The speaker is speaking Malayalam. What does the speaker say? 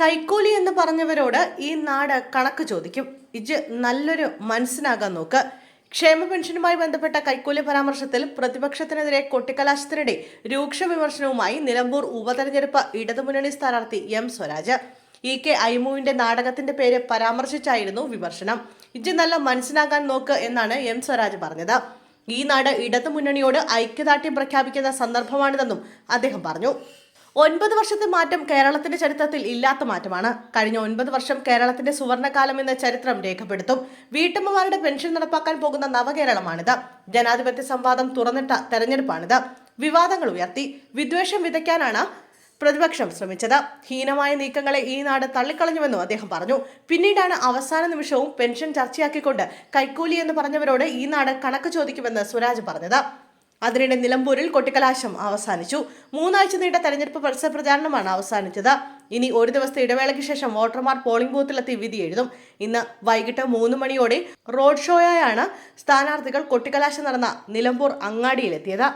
കൈക്കൂലി എന്ന് പറഞ്ഞവരോട് ഈ നാട് കണക്ക് ചോദിക്കും. ഇജ് നല്ലൊരു മനസ്സിനാകാൻ നോക്ക്. ക്ഷേമ പെൻഷനുമായി ബന്ധപ്പെട്ട കൈക്കൂലി പരാമർശത്തിൽ പ്രതിപക്ഷത്തിനെതിരെ കൊട്ടിക്കലാശത്തിനിടെ രൂക്ഷ വിമർശനവുമായി നിലമ്പൂർ ഉപതെരഞ്ഞെടുപ്പ് ഇടതുമുന്നണി സ്ഥാനാർത്ഥി എം സ്വരാജ്. ഇ കെ ഐമുവിന്റെ നാടകത്തിന്റെ പേര് പരാമർശിച്ചായിരുന്നു വിമർശനം. ഇജ് നല്ല മനസ്സിനാകാൻ നോക്ക് എന്നാണ് എം സ്വരാജ് പറഞ്ഞത്. ഈ നാട് ഇടതുമുന്നണിയോട് ഐക്യദാർഢ്യം പ്രഖ്യാപിക്കുന്ന സന്ദർഭമാണിതെന്നും അദ്ദേഹം പറഞ്ഞു. ഒൻപത് വർഷത്തെ മാറ്റം കേരളത്തിന്റെ ചരിത്രത്തിൽ ഇല്ലാത്ത മാറ്റമാണ്. കഴിഞ്ഞ ഒൻപത് വർഷം കേരളത്തിന്റെ സുവർണകാലം എന്ന ചരിത്രം രേഖപ്പെടുത്തും. വീട്ടമ്മമാരുടെ പെൻഷൻ നടപ്പാക്കാൻ പോകുന്ന നവകേരളമാണിത്. ജനാധിപത്യ സംവാദം തുറന്നിട്ട തെരഞ്ഞെടുപ്പാണിത്. വിവാദങ്ങൾ ഉയർത്തി. വിദ്വേഷം വിതയ്ക്കാനാണ് പ്രതിപക്ഷം ശ്രമിച്ചത്. ഹീനമായ നീക്കങ്ങളെ ഈ നാട് തള്ളിക്കളഞ്ഞുവെന്നും അദ്ദേഹം പറഞ്ഞു. പിന്നീടാണ് അവസാന നിമിഷവും പെൻഷൻ ചർച്ചയാക്കിക്കൊണ്ട് കൈക്കൂലി എന്ന് പറഞ്ഞവരോട് ഈ നാട് കണക്ക് ചോദിക്കുമെന്ന് സ്വരാജ് പറഞ്ഞത്. അതിനിടെ നിലമ്പൂരിൽ കൊട്ടിക്കലാശം അവസാനിച്ചു. മൂന്നാഴ്ച നീണ്ട തെരഞ്ഞെടുപ്പ് പരസ്യ അവസാനിച്ചത്. ഇനി ഒരു ദിവസത്തെ ഇടവേളയ്ക്ക് ശേഷം വോട്ടർമാർ പോളിംഗ് ബൂത്തിലെത്തി വിധി എഴുതും. ഇന്ന് വൈകിട്ട് മൂന്ന് മണിയോടെ റോഡ് ഷോയായാണ് സ്ഥാനാർത്ഥികൾ കൊട്ടിക്കലാശം നടന്ന നിലമ്പൂർ അങ്ങാടിയിലെത്തിയത്.